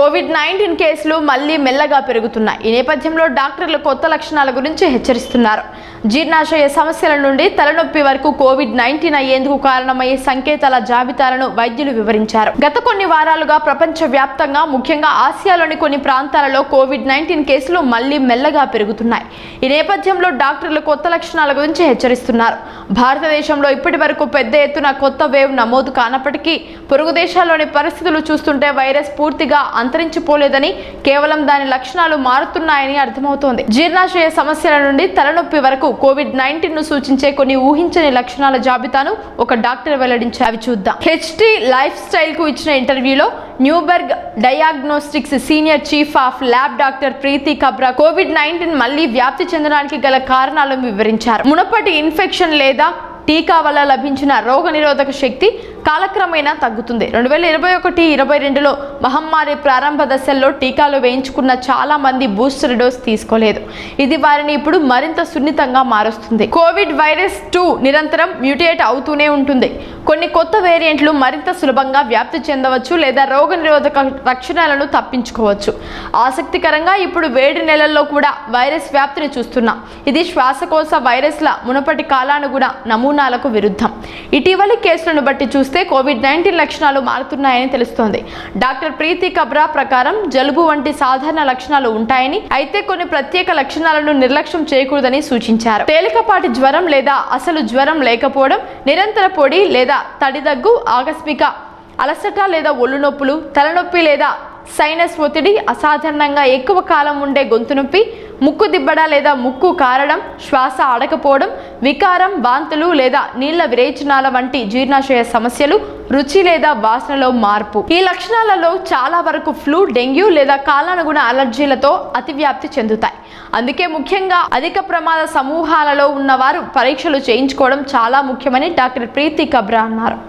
Covid nineteen కేసులు మళ్ళీ మెల్లగా పెరుగుతున్నాయి. ఈ నేపథ్యంలో డాక్టర్లు కొత్త లక్షణాల గురించి హెచ్చరిస్తున్నారు. జీర్ణాశయ సమస్యల నుండి తలనొప్పి వరకు కోవిడ్ నైన్టీన్ అయ్యేందుకు కారణమయ్యే సంకేతాల జాబితాలను వైద్యులు వివరించారు. గత కొన్ని వారాలుగా ప్రపంచ వ్యాప్తంగా ముఖ్యంగా ఆసియాలోని కొన్ని ప్రాంతాలలో కోవిడ్ నైన్టీన్ కేసులు మళ్ళీ మెల్లగా పెరుగుతున్నాయి. ఈ నేపథ్యంలో డాక్టర్లు కొత్త లక్షణాల గురించి హెచ్చరిస్తున్నారు. భారతదేశంలో ఇప్పటి వరకు పెద్ద ఎత్తున కొత్త వేవ్ నమోదు కానప్పటికీ పొరుగు దేశాల్లోని పరిస్థితులు చూస్తుంటే వైరస్ పూర్తిగా అంతరించిపోలేదని కేవలం దాని లక్షణాలు మారుతున్నాయని అర్థమవుతోంది. జీర్ణాశయ సమస్యల నుండి తలనొప్పి వరకు కోవిడ్ నైన్టీన్ను సూచించే కొన్ని ఊహించని లక్షణాల జాబితాను ఒక డాక్టర్ వెల్లడించారు. అవి చూద్దాం. హెచ్టీ లైఫ్ స్టైల్కు ఇచ్చిన ఇంటర్వ్యూలో Neuberg Diagnostics senior chief of lab doctor Preeti Kabra covid nineteen మళ్ళీ వ్యాప్తి చెందడానికి గల కారణాలను వివరించారు. మునపటి ఇన్ఫెక్షన్ లేదా టీకా వల్ల లభించిన రోగనిరోధక శక్తి కాలక్రమేణా తగ్గుతుంది. రెండు వేల ఇరవై ఒకటి ఇరవై రెండులో మహమ్మారి ప్రారంభ దశల్లో టీకాలు వేయించుకున్న చాలా మంది బూస్టర్ డోస్ తీసుకోలేదు. ఇది వారిని ఇప్పుడు మరింత సున్నితంగా మారుస్తుంది. కోవిడ్ వైరస్ టూ నిరంతరం మ్యూటేట్ అవుతూనే ఉంటుంది. కొన్ని కొత్త వేరియంట్లు మరింత సులభంగా వ్యాప్తి చెందవచ్చు లేదా రోగనిరోధక లక్షణాలను తప్పించుకోవచ్చు. ఆసక్తికరంగా ఇప్పుడు వేడి నెలల్లో కూడా వైరస్ వ్యాప్తిని చూస్తున్నాం. ఇది శ్వాసకోశ వైరస్ల మునపటి కాలానుగుణ నమూనాలకు విరుద్ధం. ఇటీవలి కేసులను బట్టి చూస్తే కోవిడ్ నైన్టీన్ లక్షణాలు మారుతున్నాయని తెలుస్తోంది. డాక్టర్ ప్రీతి కబ్రా ప్రకారం జలుబు వంటి సాధారణ లక్షణాలు ఉంటాయని అయితే కొన్ని ప్రత్యేక లక్షణాలను నిర్లక్ష్యం చేయకూడదని సూచించారు. తేలికపాటి జ్వరం లేదా అసలు జ్వరం లేకపోవడం నిరంతర పొడి లేదా తడిదగ్గు ఆకస్మిక అలసట లేదా ఒళ్ళు నొప్పులు తలనొప్పి లేదా సైనస్ ఒత్తిడి అసాధారణంగా ఎక్కువ కాలం ఉండే గొంతు నొప్పి ముక్కు దిబ్బడ లేదా ముక్కు కారడం శ్వాస ఆడకపోవడం వికారం వాంతులు లేదా నీళ్ళ విరేచనాల వంటి జీర్ణాశయ సమస్యలు రుచి లేదా వాసనలో మార్పు. ఈ లక్షణాలలో చాలా వరకు ఫ్లూ డెంగ్యూ లేదా కాలానుగుణ అలర్జీలతో అతివ్యాప్తి చెందుతాయి. అందుకే ముఖ్యంగా అధిక ప్రమాద సమూహాలలో ఉన్నవారు పరీక్షలు చేయించుకోవడం చాలా ముఖ్యమని డాక్టర్ ప్రీతి కబ్రా అన్నారు.